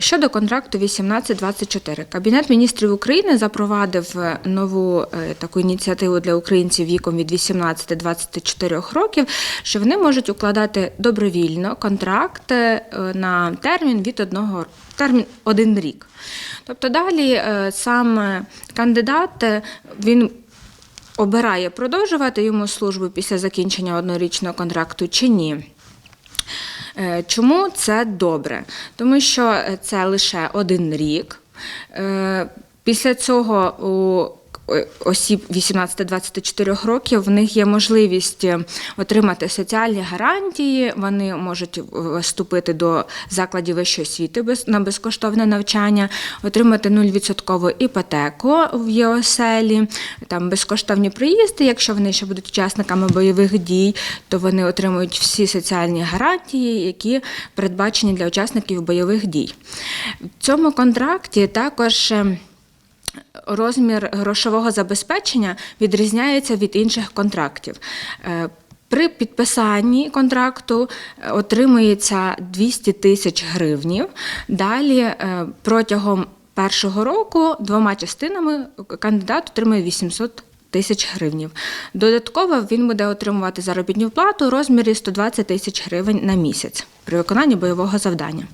Щодо контракту 1824, Кабінет міністрів України запровадив е, нову е, таку ініціативу для українців віком від 18 до 24 років, що вони можуть укладати добровільно контракт е, на термін від одного термін один рік. Тобто далі сам кандидат він обирає продовжувати йому службу після закінчення однорічного контракту чи ні. Е, Чому це добре? Тому що е, це лише один рік. Е, Після цього у осіб 18-24 років в них є можливість е, отримати соціальні гарантії. Вони можуть вступити до закладів вищої освіти на безкоштовне навчання, отримати 0% іпотеку в ЄОСЕЛі, там безкоштовні приїзди. Якщо вони ще будуть учасниками бойових дій, то вони отримують всі соціальні гарантії, які передбачені для учасників бойових дій. В цьому контракті також. Розмір грошового забезпечення відрізняється від інших контрактів. Е, При підписанні контракту е, отримується 200 тисяч гривнів. Далі е, протягом першого року двома частинами кандидат отримує 800 тисяч гривнів. Додатково він буде отримувати заробітну плату у розмірі 120 тисяч гривень на місяць при виконанні бойового завдання.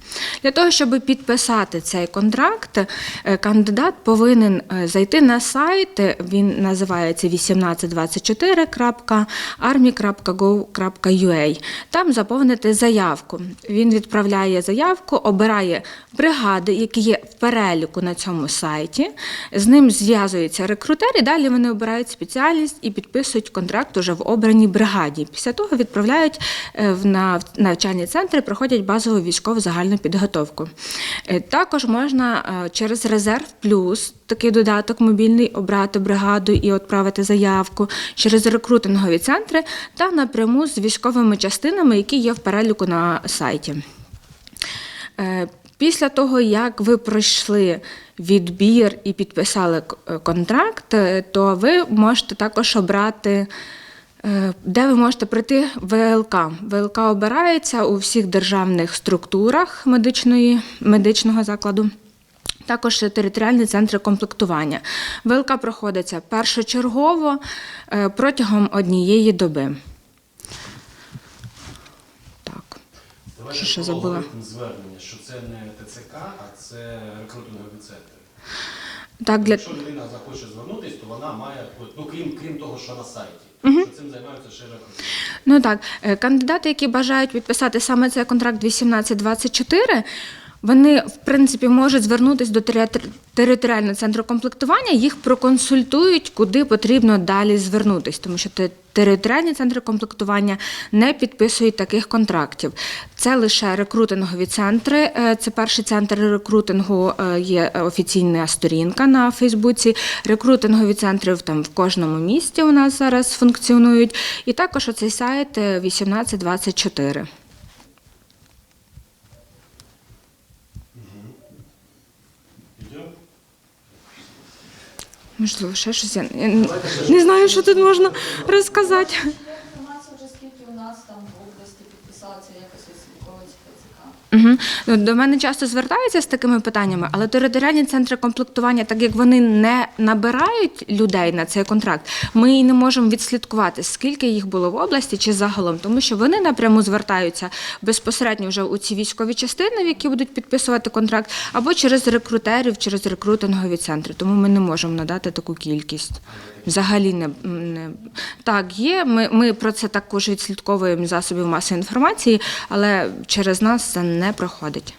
Для того, щоб підписати цей контракт, е, кандидат повинен е, зайти на сайт, е, він називається 1824.army.gov.ua, там заповнити заявку. Він відправляє заявку, обирає бригади, які є в переліку на цьому сайті. З ним зв'язується рекрутер, і далі вони обирають спеціальність і підписують контракт уже в обраній бригаді. Після того відправляють в навчальні центри, проходять базову військову загальну підготовку. Е, Також можна е, через резерв плюс такий додаток мобільний обрати бригаду і відправити заявку через рекрутингові центри та напряму з військовими частинами, які є в переліку на сайті. Е, Після того, як ви пройшли відбір і підписали контракт, то ви можете також обрати, де ви можете прийти ВЛК. ВЛК обирається у всіх державних структурах медичної, медичного закладу. Також територіальні центри комплектування. ВЛК проходиться першочергово е, протягом однієї доби. Так. Давайте Що ще забула? звернення, що це не ТЦК, а це рекрутингові центри. Так, для... Якщо людина захоче звернутися, то вона має, ну крім, крім того, що на сайті, що цим займаються ще. Ну так, е, кандидати, які бажають підписати саме цей контракт 1824, вони в принципі можуть звернутися до територіального центру комплектування, їх проконсультують, куди потрібно далі звернутися, тому що територіальні центри комплектування не підписують таких контрактів. Це лише рекрутингові центри. Е, Це перший центр рекрутингу е, є офіційна сторінка на Фейсбуці. Рекрутингові центри там в кожному місті у нас зараз функціонують. І також оцей сайт е, 1824. Можливо, ще щось. Я не знаю, що тут можна розказати. Є інформація вже скільки у нас там в області підписалося якось відслідковується ТЦК. Угу. До мене часто звертаються з такими питаннями, але територіальні центри комплектування, так як вони не набирають людей на цей контракт, ми і не можемо відслідкувати, скільки їх було в області чи загалом, тому що вони напряму звертаються безпосередньо вже у ці військові частини, в які будуть підписувати контракт, або через рекрутерів, через рекрутингові центри. Тому ми не можемо надати таку кількість. Взагалі не, не так є. Ми, ми про це також відслідковуємо засобів масової інформації, але через нас це не проходить.